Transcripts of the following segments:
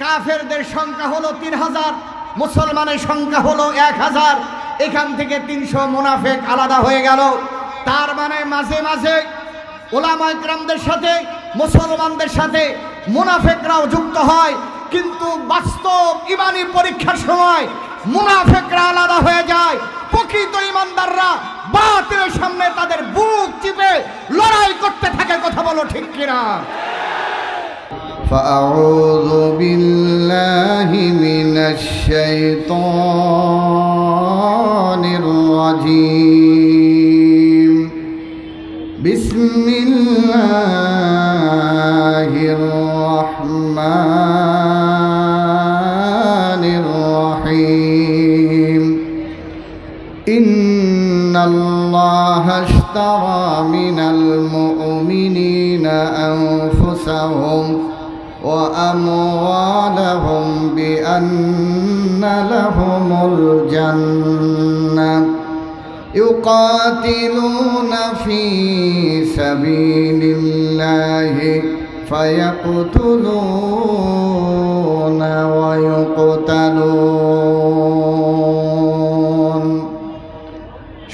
কাফেরদের সংখ্যা হলো তিন হাজার, মুসলমানের সংখ্যা হলো এক হাজার। এখান থেকে তিনশো মুনাফেক আলাদা হয়ে গেল। তার মানে মাঝে মাঝে ওলামা ইকরামদের সাথে, মুসলমানদের সাথে মুনাফেকরাও যুক্ত হয়। কিন্তু বাস্তব ইমানি পরীক্ষার সময় মুনাফেকরা আলাদা হয়ে যায়। প্রকৃত ইমানদাররা বাতিলের সামনে তাদের বুক চিপে লড়াই করতে থাকে, কথা বলো ঠিক কিনা? فأعوذ بالله من الشيطان الرجيم. بسم الله الرحمن الرحيم إن الله اشترى من المؤمنين أنفسهم وأموالهم بأن لهم الجنة يقاتلون في سبيل الله فيقتلون ويقتلون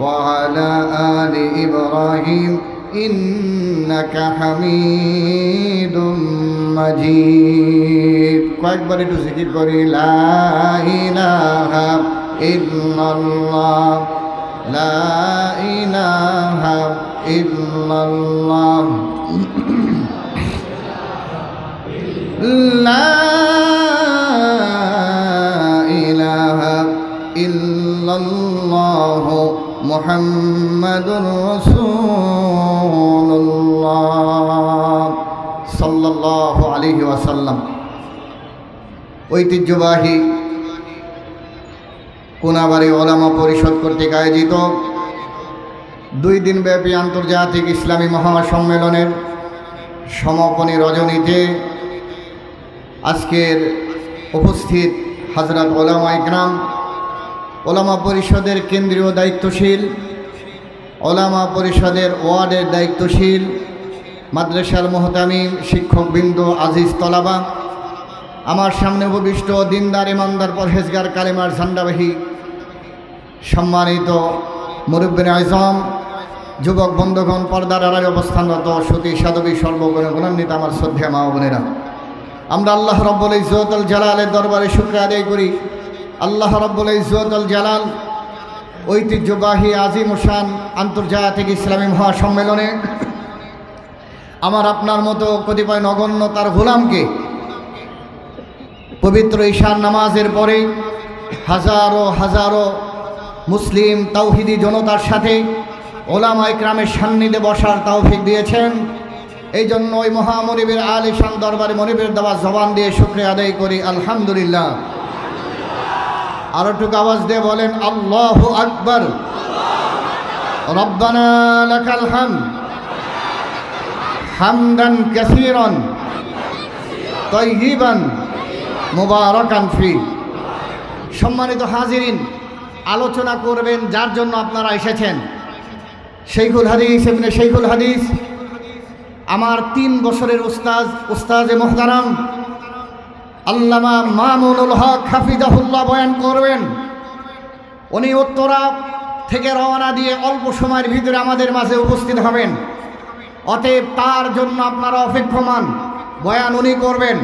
وعلى آل إبراهيم إنك حميد مجيد কয়েকবার একটু জিকির করি লা ইলাহা ইল্লাল্লাহ লা ইলাহা ইল্লাল্লাহ لا محمد رسول الله صلى الله عليه وسلم ঐতিহ্যবাহী কোনাবাড়ি ওলামা পরিষদ কর্তৃক আয়োজিত দুই দিনব্যাপী আন্তর্জাতিক ইসলামী মহাসম্মেলনের সমাপনী রজনীতে আজকের উপস্থিত হাজরত ওলামা ইকরাম ওলামা পরিষদের কেন্দ্রীয় দায়িত্বশীল ওলামা পরিষদের ওয়ার্ডের দায়িত্বশীল মাদ্রাসার মোহতামিম শিক্ষকবৃন্দ আজিজ তলাবা, আমার সামনে উপবিষ্ট দিনদার, ইমানদার, পরহেজগার, কালেমার ঝান্ডাবাহী সম্মানিত মুরব্বিন আজম, যুবক বন্ধুগণ, পর্দার আড়াই অবস্থানরত সতী সাধবী, সর্বগুণ গুণান্বিত আমার শ্রদ্ধা মা বোনেরা। আমরা আল্লাহ রব্বুল ইজতুল জালালের দরবারে শুক্র আদায় করি। আল্লাহ রব্বুল ইজতুল জালাল ঐতিহ্যবাহী আজিম শান আন্তর্জাতিক ইসলামী মহাসম্মেলনে আমার আপনার মতো কতিপয় নগণ্য তার গোলামকে পবিত্র ঈশান নামাজের পরে হাজারো হাজারো মুসলিম তাওহিদি জনতার সাথে ওলামা ইকরামের সান্নিধ্যে বসার তৌফিক দিয়েছেন। এই জন্য ওই মহামনিবের আল ইশান দরবারে মনিবের দেওয়া জবান দিয়ে শুক্রিয়া আদায় করি। আলহামদুলিল্লাহ। আরও টুকু আওয়াজ দিয়ে বলেন, আল্লাহ আকবর। রব্বানা হাম হামদান কাসীরান। তৈহিবান মুবারাকান সম্মানিত হাজিরিন, আলোচনা করবেন যার জন্য আপনারা এসেছেন। শেখুল হাদিস এমনি শেখুল হাদিস, আমার তিন বছরের উস্তাজ উস্তাজে মোহতারাম আল্লামা মামুনুল হক হাফিজাহুল্লাহ বয়ান করবেন। উনি উত্তরা থেকে রওনা দিয়ে অল্প সময়ের ভিতরে আমাদের মাঝে উপস্থিত হবেন। অতএব তার জন্য আপনারা অপেক্ষমান। বয়ান উনি করবেন।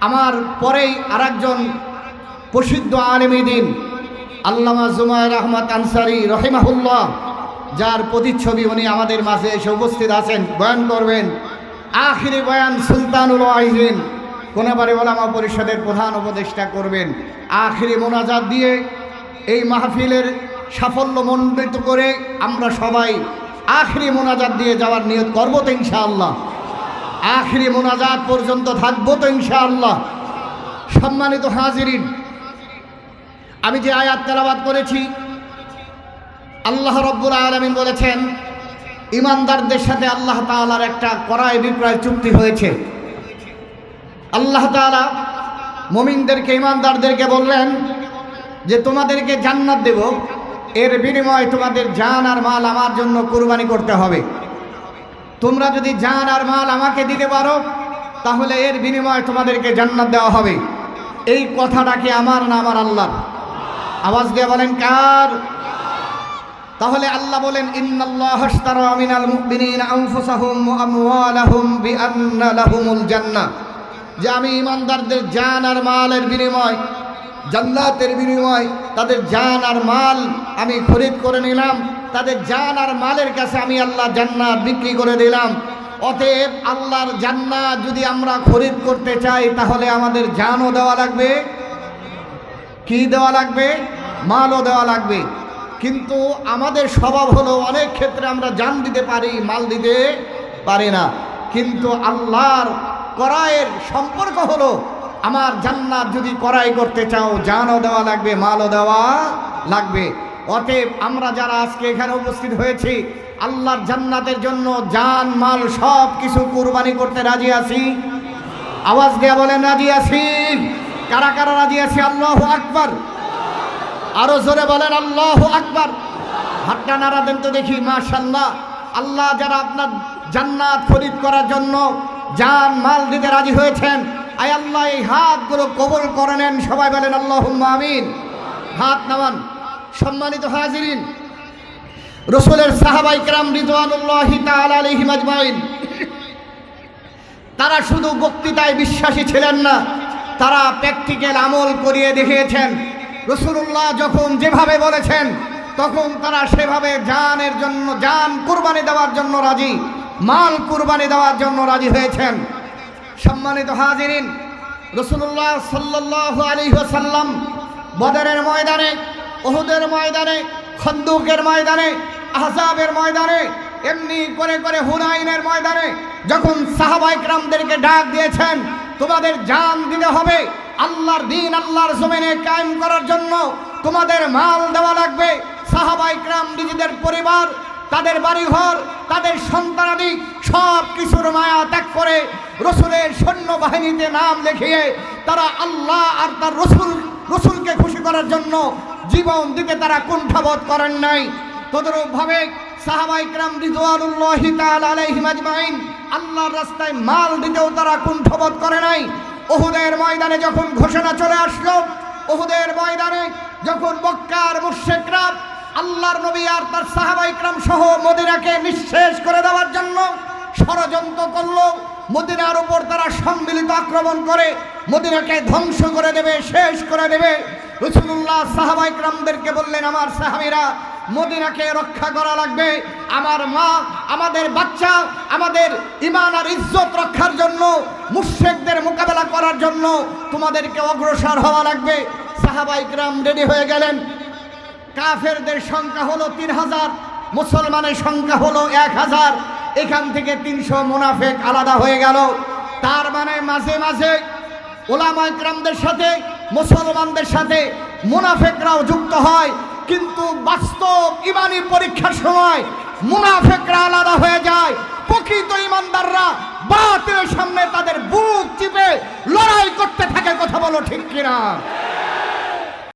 আমার পরেই আরেকজন প্রসিদ্ধ আলেমী দিন, আল্লামা জুমায়ের আহমদ আনসারি রহিমাহুল্লাহ, যার প্রতিচ্ছবি উনি আমাদের মাঝে এসে উপস্থিত আছেন। বয়ান করবেন। আখিরি বয়ান সুলতানুল আইজিন। কোনাবারে ওলামা পরিষদের প্রধান উপদেষ্টা করবেন। আখিরি মোনাজাত দিয়ে এই মাহফিলের সাফল্য মণ্ডিত করে আমরা সবাই আখিরি মোনাজাত দিয়ে যাওয়ার নিয়ত করব তো ইনশাআল্লাহ। আখিরি মোনাজাত পর্যন্ত থাকব তো ইনশাআল্লাহ। সম্মানিত হাজিরিন, আমি যে আয়াত তেলাবাদ করেছি, আল্লাহ রব্বুল আলমিন বলেছেন, ইমানদারদের সাথে আল্লাহ তাআলার একটা করায় বিক্রয় চুক্তি হয়েছে। আল্লাহ তাআলা মমিনদেরকে ইমানদারদেরকে বললেন যে তোমাদেরকে জান্নাত দেব। এর বিনিময়ে তোমাদের জান আর মাল আমার জন্য কুরবানি করতে হবে। তোমরা যদি জান আর মাল আমাকে দিতে পারো, তাহলে এর বিনিময়ে তোমাদেরকে জান্নাত দেওয়া হবে। এই কথাটা কি আমার না আমার আল্লাহ আওয়াজ দিয়ে বলেন, কার? তাহলে আল্লাহ বলেন, ইন্নাল্লাহ আশতারা যে আমি ইমানদারদের জান আর মালের বিনিময়, জান্নাতের বিনিময়, তাদের জান আর মাল আমি খরিদ করে নিলাম, তাদের জান আর মালের কাছে আমি আল্লাহ জান্নাত বিক্রি করে দিলাম। অতএব আল্লাহর জান্নাত যদি আমরা খরিদ করতে চাই, তাহলে আমাদের জানও দেওয়া লাগবে, কি দেওয়া লাগবে? মালও দেওয়া লাগবে। কিন্তু আমাদের স্বভাব হলো, অনেক ক্ষেত্রে আমরা জান দিতে পারি, মাল দিতে পারি না। কিন্তু আল্লাহর করায়ের সম্পর্ক হলো, আমার জান্নাত যদি করাই করতে চাও, জানও দেওয়া লাগবে, মালও দেওয়া লাগবে। অতএব আমরা যারা আজকে এখানে উপস্থিত হয়েছি, আল্লাহর জান্নাতের জন্য জান, মাল সব কিছু কুরবানি করতে রাজি আছি। আওয়াজ দেয়া বলেন, রাজি আছি। কারা কারা রাজি আছি? আল্লাহ আকবর। আরও জোরে বলেন, আল্লাহ আকবর। হাতটা নাড়া দেন তো দেখি মাশাল্লাহ আল্লাহ যারা আপনার জান্নাত খরিদ করার জন্য জান মাল দিতে রাজি হয়েছেন। আয় আল্লাহ, এই হাতগুলো কবল করে নেন। সবাই বলেন আল্লাহ আমিন। হাত নামান। সম্মানিত হাজিরিন, রসুলের সাহাবাই কেরাম আজমাইন, তারা শুধু বক্তৃতায় বিশ্বাসী ছিলেন না, তারা প্র্যাকটিক্যাল আমল করিয়ে দেখিয়েছেন। রসুল্লাহ যখন যেভাবে বলেছেন, তখন তারা সেভাবে জানের জন্য, জান কুরবানি দেওয়ার জন্য রাজি। মাল কুরবানি দেওয়ার জন্য রাজি হয়েছেন। সম্মানিত হাজিরিন রসুল্লাহ সাল্লাহ আলী সাল্লাম বদরের ময়দানে ওহুদের ময়দানে, খন্দুকের ময়দানে আহসাবের ময়দানে, এমনি করে করে হুনাইনের ময়দানে যখন সাহাবাইকরামদেরকে ডাক দিয়েছেন, তোমাদের জান দিতে হবে, আল্লাহর দিন আল্লাহর জমিনে কায়েম করার জন্য তোমাদের মাল দেওয়া লাগবে। সাহাবাইকরাম নিজেদের পরিবার তাদের বাড়িঘর, তাদের সন্তানাদি সব কিছুর মায়া ত্যাগ করে রসুলের সৈন্যবাহিনীতে নাম লিখিয়ে তারা আল্লাহ আর তার রসুল, রসুলকে খুশি করার জন্য জীবন দিতে তারা কুণ্ঠাবোধ করেন নাই। তদরূপভাবে সাহাবাইকরাম রিজওয়ানুল্লাহি আল্লাহর রাস্তায় মাল দিতেও তারা কুণ্ঠবোধ করে নাই। ওহুদের ময়দানে যখন ঘোষণা চলে আসলো ওহুদের ময়দানে যখন মক্কার মুশরিকরা আল্লাহর নবী আর তার সাহাবাইকরাম সহ মদিনাকে নিঃশেষ করে দেওয়ার জন্য ষড়যন্ত্র করল। মদিনার উপর তারা সম্মিলিত আক্রমণ করে, মদিনাকে ধ্বংস করে দেবে, শেষ করে দেবে। রসুল্লাহ সাহাবাইকরামদেরকে বললেন, আমার সাহাবিরা, মদিনাকে রক্ষা করা লাগবে। আমার মা, আমাদের বাচ্চা, আমাদের ইমান আর ইজ্জত রক্ষার জন্য মুর্শেকদের মোকাবেলা করার জন্য তোমাদেরকে অগ্রসর হওয়া লাগবে। সাহাবাইকরাম রেডি হয়ে গেলেন। কাফেরদের সংখ্যা হলো তিন হাজার, মুসলমানের সংখ্যা হলো এক হাজার। এখান থেকে তিনশো মুনাফেক আলাদা হয়ে গেল। তার মানে মাঝে মাঝে ওলামাইকরামদের সাথে, মুসলমানদের সাথে মুনাফেকরাও যুক্ত হয়। কিন্তু বাস্তব ইমানি পরীক্ষার সময় মুনাফেকরা আলাদা হয়ে যায়। প্রকৃত ইমানদাররা বাতিলের সামনে তাদের বুক চিপে লড়াই করতে থাকে, কথা বলো ঠিক কিনা?